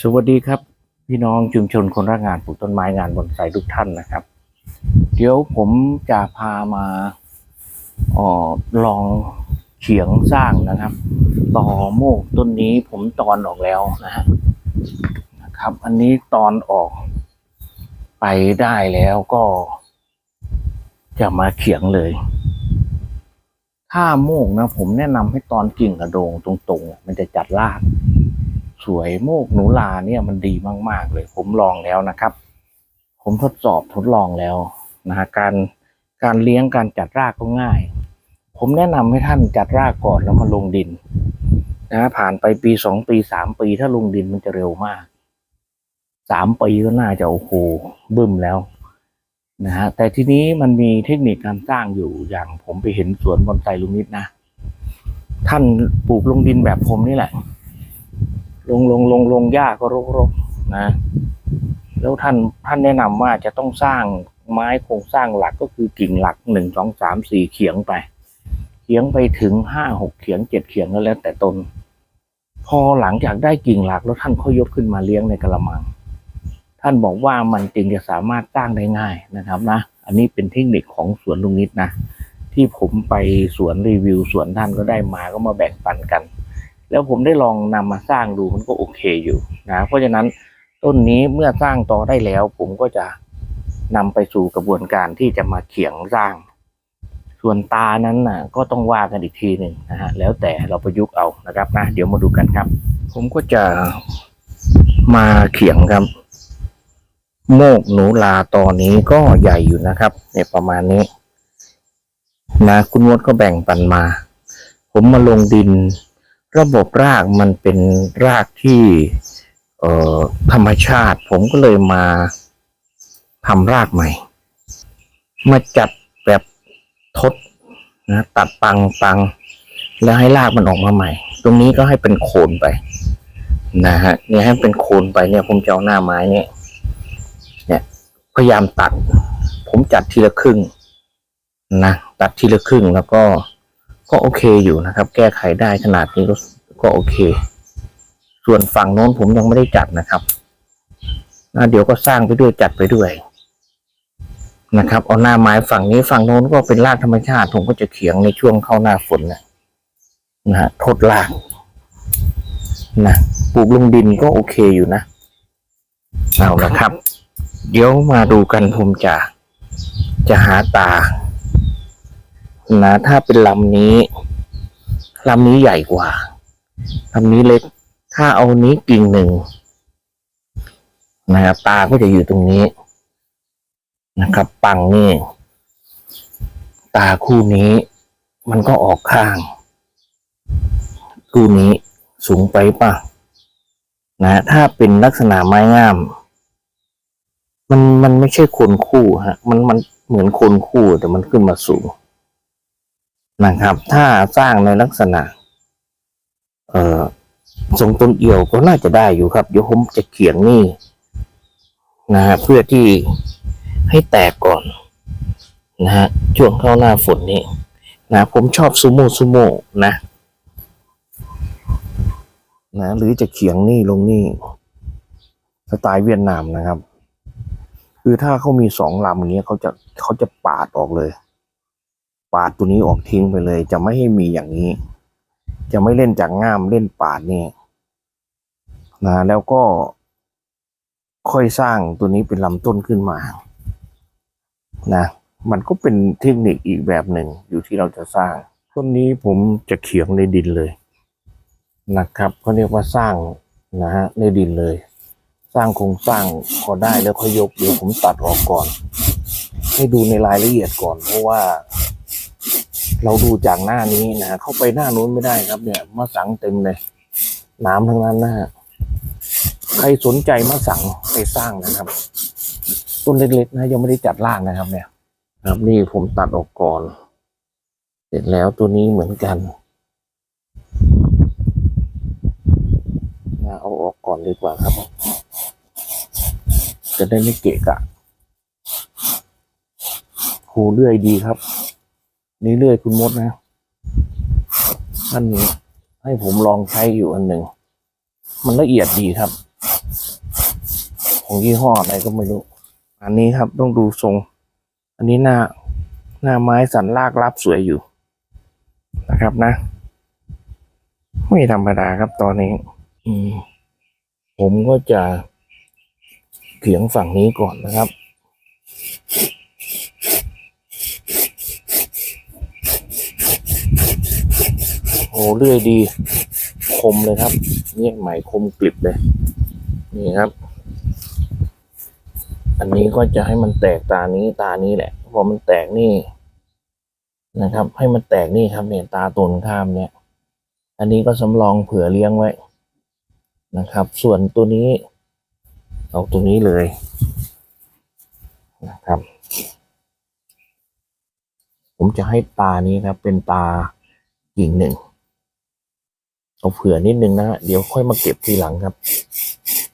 สวัสดีครับ พี่น้องชุมชนคนรักงานปลูกต้นไม้งานบอนไซทุกท่านนะครับ เดี๋ยวผมจะพามาออลองเขียงสร้างนะครับต่อโมกต้นนี้ผมตอนออกแล้วนะฮะนะครับ อันนี้ตอนออกไปได้แล้วก็ จะมาเขียงเลยถ้าโมกนะ ผมแนะนำให้ตอนกิ่งกระโดงตรงๆ มันจะจัดราก สวยโมกหนูลาเนี่ยมันดีมาก ๆ เลย ผมลองแล้วนะครับ ผมทดสอบทดลองแล้วนะฮะการการเลี้ยงการจัดรากก็ง่าย ผมแนะนำให้ท่านจัดรากก่อนแล้วมาลงดินนะผ่านไปปีสองปีสามปีถ้าลงดินมันจะเร็วมากสามปีก็น่าจะโอ้โหบึ้มแล้วนะฮะแต่ทีนี้มันมีเทคนิคการสร้างอยู่อย่างผมไปเห็นสวนบอนไซลุงนิดนะ ท่านปลูกลงดินแบบผมนี่แหละ ลงลงลงลงหญ้าก็รกรกๆนะ แล้วท่านท่านแนะนำว่าจะต้องสร้างไม้โครงสร้างหลักก็คือกิ่งหลักหนึ่งสองสามสี่เขียงไปเขียงไปถึงห้าหกเขียงเจ็ดเขียงก็แล้วแต่ตน พอหลังจากได้กิ่งหลักแล้วท่านค่อยยกขึ้นมาเลี้ยงในกระมัง ท่านบอกว่ามันจึงจะสามารถสร้างได้ง่ายนะครับนะ อันนี้เป็นเทคนิคของสวนลุงนิดนะ ที่ผมไปสวนรีวิวสวนท่านก็ได้มาก็มาแบ่งปันกัน แล้วผมได้ลองนำมาสร้างดูมันก็โอเคอยู่นะ เพราะฉะนั้นต้นนี้เมื่อสร้างต่อได้แล้ว ผมก็จะนำไปสู่กระบวนการที่จะมาเขียงสร้าง ส่วนตานั้นน่ะ ก็ต้องว่ากันอีกทีหนึ่งนะฮะแล้วแต่เราประยุกต์เอานะครับนะเดี๋ยวมาดูกันครับ ผมก็จะมาเขียงครับโมกหนูลาตอนนี้ก็ใหญ่อยู่นะครับเนี่ยประมาณนี้ นะ คุณมดก็แบ่งปันมา ผมมาลงดิน ระบบรากมันเป็นรากที่เออธรรมชาติ ผมก็เลยมาทำรากใหม่ มาจัดแบบทดนะตัดปังปัง แล้วให้รากมันออกมาใหม่ ตรงนี้ก็ให้เป็นโคนไป นะฮะเนี่ยให้เป็นโคนไปเนี่ย ผมจะเอาหน้าไม้เนี่ยเนี่ยพยายามตัด ผมจัดทีละครึ่งนะตัดทีละครึ่งแล้วก็ ก็โอเคอยู่นะครับ แก้ไขได้ขนาดนี้ก็ก็โอเค ส่วนฝั่งโน้นผมยังไม่ได้จัดนะครับนะเดี๋ยวก็สร้างไปด้วยจัดไปด้วย นะครับ เอาหน้าไม้ฝั่งนี้ฝั่งโน้นก็เป็นรากธรรมชาติ ผมก็จะเขียงในช่วงเข้าหน้าฝนนะนะฮะทดรากนะปลูกลงดินก็โอเคอยู่นะเอาละครับ เดี๋ยวมาดูกันผมจะจะหาตา นะ ถ้าเป็นลำนี้ลำนี้ใหญ่กว่าลำนี้เล็ก ถ้าเอานี้กิ่งหนึ่งนะครับตาก็จะอยู่ตรงนี้ นะครับ ปังนี่ ตาคู่นี้ มันก็ออกข้าง คู่นี้สูงไปป่ะนะถ้าเป็นลักษณะไม้งาม มันมันไม่ใช่คนคู่ฮะ มันมันเหมือนคนคู่แต่มันขึ้นมาสูง นะครับ ถ้าสร้างในลักษณะ เอ่อทรงต้นเอี่ยวก็น่าจะได้อยู่ครับเดี๋ยวผมจะเขียงนี่นะฮะเพื่อที่ให้แตกก่อนนะฮะช่วงเข้าหน้าฝนนี้นะผมชอบซูโม่ซูโม่นะนะหรือจะเขียงนี่ลงนี่สไตล์เวียดนามนะครับ คือถ้าเขามีสองลำอย่างเงี้ยเขาจะเขาจะปาดออกเลย ปาดตัวนี้ออกทิ้งไปเลย จะไม่ให้มีอย่างนี้ จะไม่เล่นจากง่ามเล่นปาดนี่นะแล้วก็ค่อยสร้างตัวนี้เป็นลำต้นขึ้นมา นะ มันก็เป็นเทคนิคอีกแบบหนึ่งอยู่ที่เราจะสร้าง ต้นนี้ผมจะเขียงในดินเลย นะครับเขาเรียกว่าสร้างนะฮะในดินเลย สร้างโครงสร้างพอได้แล้วค่อยยกเดี๋ยวผมตัดออกก่อน ให้ดูในรายละเอียดก่อน เพราะว่า เราดูจากหน้านี้นะเข้าไปหน้านู้นไม่ได้ครับ เนี่ยมะสังเต็มเลย น้ำทั้งนั้นนะฮะใครสนใจมะสังไปสร้างนะครับ ต้นเล็กๆนะยังไม่ได้จัดล่างนะครับ เนี่ย ครับนี่ผมตัดออกก่อน เสร็จแล้วตัวนี้เหมือนกันนะเอาออกก่อนดีกว่าครับ จะได้ไม่เกะกะครูเลื่อยดีครับ นี่เลื่อยคุณมดนะท่านให้ผมลองใช้อยู่อันหนึ่ง มันละเอียดดีครับ ของยี่ห้ออะไรก็ไม่รู้ อันนี้ครับต้องดูทรง อันนี้หน้า หน้าไม้สันลากรับสวยอยู่นะครับนะ ไม่ธรรมดาครับตอนนี้ อืม ผมก็จะเขียงฝั่งนี้ก่อนนะครับ โอ้เลื่อยดี คมเลยครับ เนี่ยไหมคมกริบเลย นี่ครับ อันนี้ก็จะให้มันแตกตานี้ตานี้แหละพอมันแตกนี่นะครับ ให้มันแตกนี่ครับเนี่ยตาตนข้ามเนี่ย อันนี้ก็สำรองเผื่อเลี้ยงไว้นะครับ ส่วนตัวนี้ เอาตรงนี้เลยนะครับ ผมจะให้ตานี้ครับเป็นตากิ่งหนึ่ง เอาเผื่อนิดนึงนะฮะเดี๋ยวค่อยมาเก็บทีหลังครับ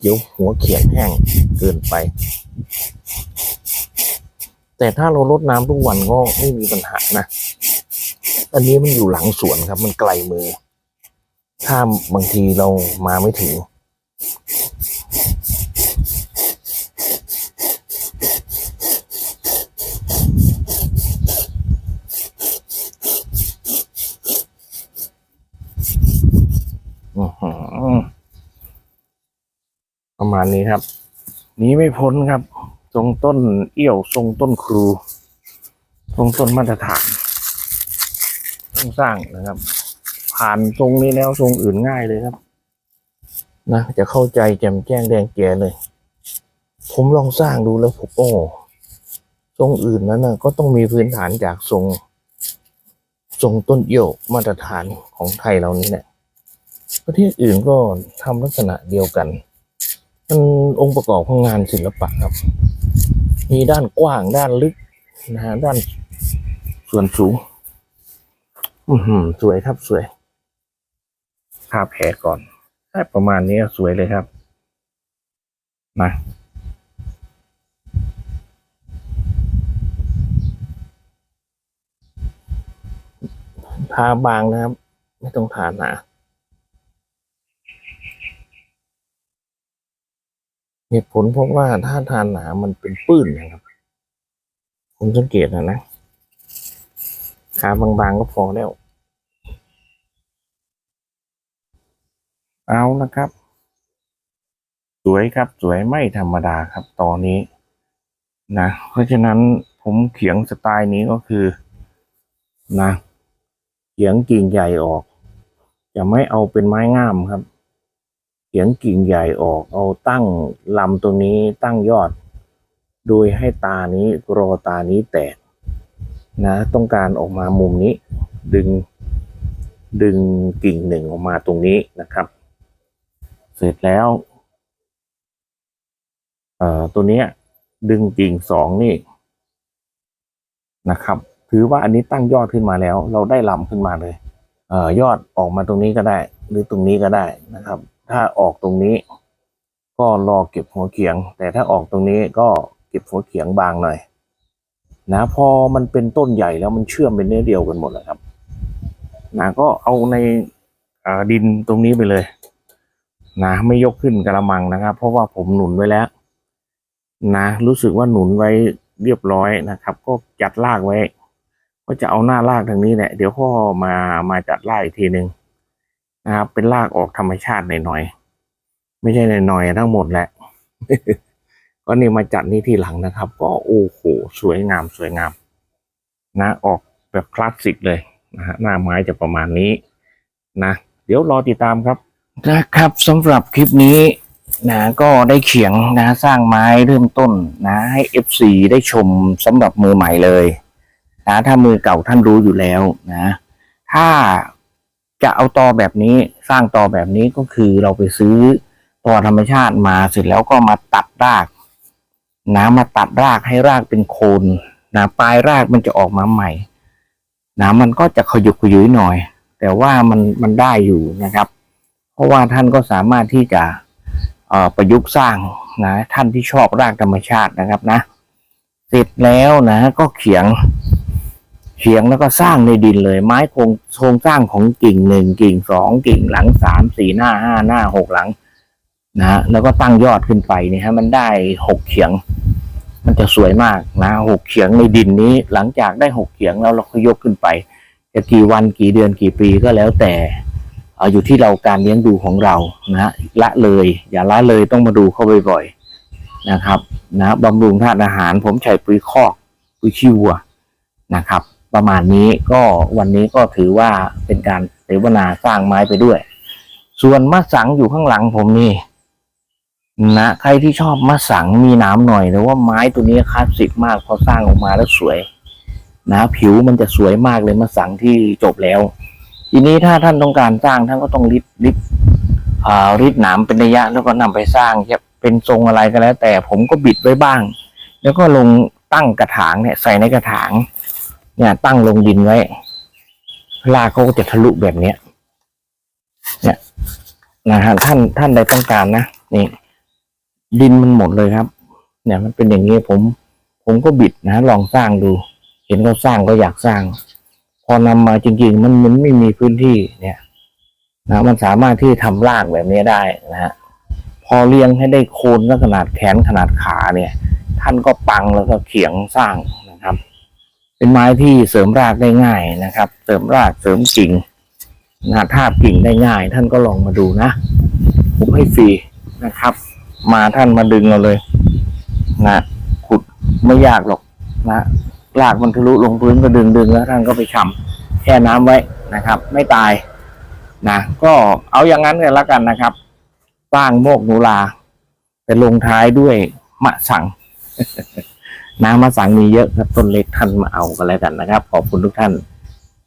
เดี๋ยวหัวเขียงแห้งเกินไป แต่ถ้าเราลดน้ำทุกวันก็ไม่มีปัญหานะ อันนี้มันอยู่หลังสวนครับ มันไกลมือ ถ้าบางทีเรามาไม่ถึง อื้อหือประ มาณนี้ครับหนีไม่พ้นครับ ทรงต้นเอี้ยวทรงต้นครู ทรงต้นมาตรฐานต้องสร้างนะครับ ผ่านทรงนี้แล้วทรงอื่นง่ายเลยครับ นะจะเข้าใจแจ่มแจ้งแดงแก่เลย ผมลองสร้างดูแล้วผมโอ้ทรงอื่นนั้นนะก็ต้องมีพื้นฐานจากทรงทรงต้นเอี้ยวมาตรฐานของไทยเรานี่แหละประเทศอื่นก็ทำลักษณะเดียวกัน มันองค์ประกอบของงานศิลปะครับ มีด้านกว้างด้านลึกนะฮะด้านส่วนสูง อือหือสวยครับสวยทาแผลก่อนได้ประมาณนี้สวยเลยครับนะทาบางนะครับ ไม่ต้องทาหนา เหตุผลเพราะว่าถ้าทานหนามันเป็นปื้นนะครับ ผมสังเกตนะนะทาบางๆก็พอแล้ว เอาละครับ สวยครับสวยไม่ธรรมดาครับตอนนี้นะเพราะฉะนั้นผมเขียงสไตล์นี้ก็คือนะเขียงกิ่งใหญ่ออก จะไม่เอาเป็นไม้งามครับ เขียงกิ่งใหญ่ออก เอาตั้งลำตรงนี้ตั้งยอด โดยให้ตานี้รอตานี้แตกนะต้องการออกมามุมนี้ ดึง ดึงกิ่งหนึ่งออกมาตรงนี้นะครับ เสร็จแล้วเอ่อตัวนี้ดึงกิ่งสองนี่นะครับ ถือว่าอันนี้ตั้งยอดขึ้นมาแล้ว เราได้ลำขึ้นมาเลยเอ่อยอดออกมาตรงนี้ก็ได้ หรือตรงนี้ก็ได้นะครับ ถ้าออกตรงนี้ ก็รอเก็บหัวเขียง แต่ถ้าออกตรงนี้ก็เก็บหัวเขียงบางหน่อยนะพอมันเป็นต้นใหญ่แล้วมันเชื่อมเป็นเนื้อเดียวกันหมดเลยครับนะก็เอาในาดินตรงนี้ไปเลยนะไม่ยกขึ้นกระมังนะครับ เพราะว่าผมหนุนไว้แล้ว นะ รู้สึกว่าหนุนไว้เรียบร้อยนะครับ ก็จัดรากไว้ ก็จะเอาหน้ารากทางนี้แหละเดี๋ยวพ่อมามาจัดรากอีกทีหนึ่ง นะครับ เป็นรากออกธรรมชาติหน่อยๆไม่ใช่หน่อยๆทั้งหมดแหละก็นี่มาจัดนี่ทีหลังนะครับ ก็โอ้โหสวยงามสวยงาม นะออกแบบคลาสสิกเลยนะฮะหน้าไม้จะประมาณนี้นะเดี๋ยวรอติดตามครับนะครับสำหรับคลิปนี้นะก็ได้เขียงนะสร้างไม้เริ่มต้นนะให้ FC ได้ชมสำหรับมือใหม่เลยนะถ้ามือเก่าท่านรู้อยู่แล้วนะ ถ้า จะเอาตอแบบนี้สร้างตอแบบนี้ก็คือเราไปซื้อตอธรรมชาติมาเสร็จแล้วก็มาตัดรากนะมาตัดรากให้รากเป็นโคนนะปลายรากมันจะออกมาใหม่นะมันก็จะขยุกขยุยหน่อย แต่ว่ามันมันได้อยู่นะครับ เพราะว่าท่านก็สามารถที่จะประยุกต์สร้างนะท่านที่ชอบรากธรรมชาตินะครับนะ เสร็จแล้วนะก็เขียง เขียงแล้วก็สร้างในดินเลย ไม้โครงโครงสร้างของกิ่งหนึ่งกิ่งสองกิ่งหลังสามสี่หน้าห้าหน้าหกหลังนะฮะแล้วก็ตั้งยอดขึ้นไปนี่ฮะมันได้หกเขียง มันจะสวยมากนะหกเขียงในดินนี้ หลังจากได้หกเขียงแล้วเราก็ยกขึ้นไป จะกี่วันกี่เดือนกี่ปีก็แล้วแต่เออยู่ที่เราการเลี้ยงดูของเรานะฮะละเลย อย่าละเลยต้องมาดูเข้าบ่อยๆนะครับนะบำรุงธาตุอาหาร ผมใช้ปุ๋ยคอกปุ๋ยขี้วัวนะครับ ประมาณนี้ก็วันนี้ก็ถือว่าเป็นการเสวนาสร้างไม้ไปด้วย ส่วนมะสังอยู่ข้างหลังผมนี่นะใครที่ชอบมะสังมีหน้ำหน่อยหรือว่าไม้ตัวนี้คลาสสิกมากพอสร้างออกมาแล้วสวย นะผิวมันจะสวยมากเลยมะสังที่จบแล้ว ทีนี้ถ้าท่านต้องการสร้างท่านก็ต้องริดริดอ่าริดหนามเป็นระยะแล้วก็นำไปสร้างจะเป็นทรงอะไรก็แล้ว แต่ผมก็บิดไว้บ้าง แล้วก็ลงตั้งกระถางเนี่ยใส่ในกระถาง เนี่ย ตั้งลงดินไว้รากเขาก็จะทะลุแบบเนี้ย เนี่ยนะฮะท่านท่านใดต้องการนะนี่ ดินมันหมดเลยครับ เนี่ยมันเป็นอย่างนี้ผม ผมก็บิดนะลองสร้างดู เห็นเขาสร้างก็อยากสร้าง พอนำมาจริง ๆ มันมันไม่มีพื้นที่เนี่ยนะมันสามารถที่ทำรากแบบนี้ได้นะฮะพอเลี้ยงให้ได้โคนขนาดแขนขนาดขาเนี่ย ท่านก็ปังแล้วก็เขียงสร้างนะครับ เป็นไม้ที่เสริมรากได้ง่ายนะครับ เสริมรากเสริมกิ่งนะทาบกิ่งได้ง่าย ท่านก็ลองมาดูนะผมให้ฟรีนะครับ มาท่านมาดึงเอาเลยนะขุดไม่ยากหรอกนะรากมันทะลุลงพื้นก็ดึงดึงแล้วท่านก็ไปชำแช่น้ำไว้นะครับ ไม่ตายนะก็เอาอย่างนั้นกันละกันนะครับสร้างโมกหนูลาแต่ลงท้ายด้วยมะสัง น้ำมะสังมีเยอะครับต้นเล็กท่านมาเอากันแล้วกันนะครับ ขอบคุณทุกท่าน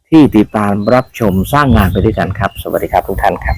ที่ติดตามรับชมสร้างงานไปด้วยกันครับ สวัสดีครับทุกท่านครับ